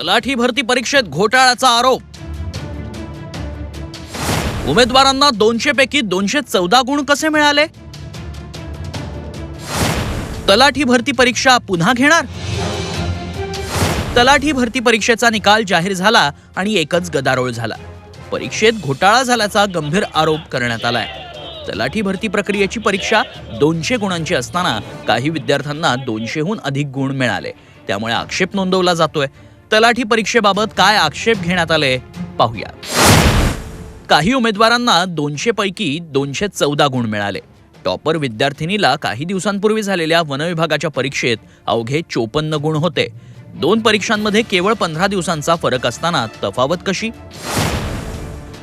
तलाठी भरती परीक्षेत घोटाळ्याचा आरोप. उमेदवारांना दोनशे पैकी दोनशे चौदा गुण कसे मिळाले? तलाठी भरती परीक्षा पुन्हा घेणार? तलाठी भरती परीक्षेचा निकाल जाहीर झाला आणि एकच गदारोळ झाला. परीक्षेत घोटाळा झाल्याचा गंभीर आरोप करण्यात आलाय. तलाठी भरती प्रक्रियेची परीक्षा दोनशे गुणांची असताना काही विद्यार्थ्यांना दोनशेहून अधिक गुण मिळाले. त्यामुळे आक्षेप नोंदवला जातोय. तलाठी परीक्षेबाबत काय आक्षेप घेण्यात आले पाहूया काही उमेदवारांना दोनशे पैकी दोनशे चौदा गुण मिळाले. टॉपर विद्यार्थिनीला काही दिवसांपूर्वी झालेल्या वनविभागाच्या परीक्षेत अवघे चोपन्न गुण होते. दोन परीक्षांमध्ये केवळ पंधरा दिवसांचा फरक असताना तफावत कशी?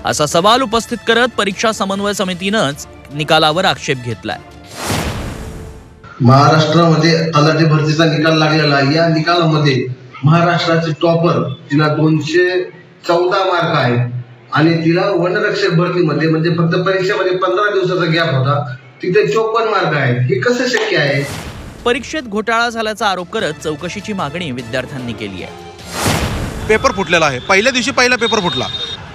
असा सवाल उपस्थित करत परीक्षा समन्वय समितीनंच निकालावर आक्षेप घेतलाय. महाराष्ट्रामध्ये तलाठी भरतीचा निकाल लागलेला या निकालामध्ये महाराष्ट्राचे टॉपर तिला दोनशे चौदा मार्क आहेत. आणि तिला वनरक्षक भरतीमध्ये म्हणजे फक्त परीक्षेमध्ये पंधरा दिवसाचा गॅप होता. तिथे चोपन्न मार्क आहेत. हे कसं शक्य आहे? परीक्षेत घोटाळा झाल्याचा आरोप करत चौकशीची मागणी विद्यार्थ्यांनी केली आहे. पेपर फुटलेला आहे. पहिल्या दिवशी पहिला पेपर फुटला.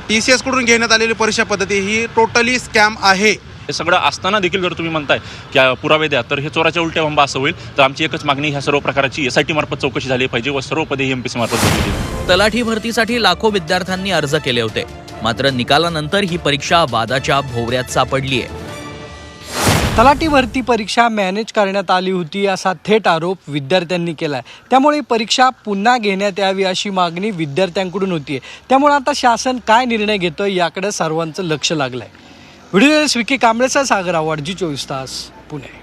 टी सी एसकडून घेण्यात आलेली परीक्षा पद्धती ही टोटली स्कॅम आहे. हे सगळं असताना देखील जर तुम्ही म्हणताय की पुरावे द्या तर हे चोराच्या उलट्या वंबा असं होईल. तर आमची एकच मागणी ह्या सर्व प्रकारची एस आय टी मार्फत चौकशी झाली पाहिजे व सर्व पदे एम पी सी मार्फत. तलाठी भरतीसाठी लाखो विद्यार्थ्यांनी अर्ज केले होते. मात्र निकालानंतर ही परीक्षा वादाच्या भोवऱ्यात सापडली आहे तलाठी भरती परीक्षा मॅनेज करण्यात आली होती असा थेट आरोप विद्यार्थ्यांनी केला आहे त्यामुळे ही परीक्षा पुन्हा घेण्यात यावी अशी मागणी विद्यार्थ्यांकडून होती त्यामुळे आता शासन काय निर्णय घेतं याकडे सर्वांचं लक्ष लागलं आहे व्हिडिओ विकी कांबळेचा सागर आवाड जी चोवीस तास पुणे.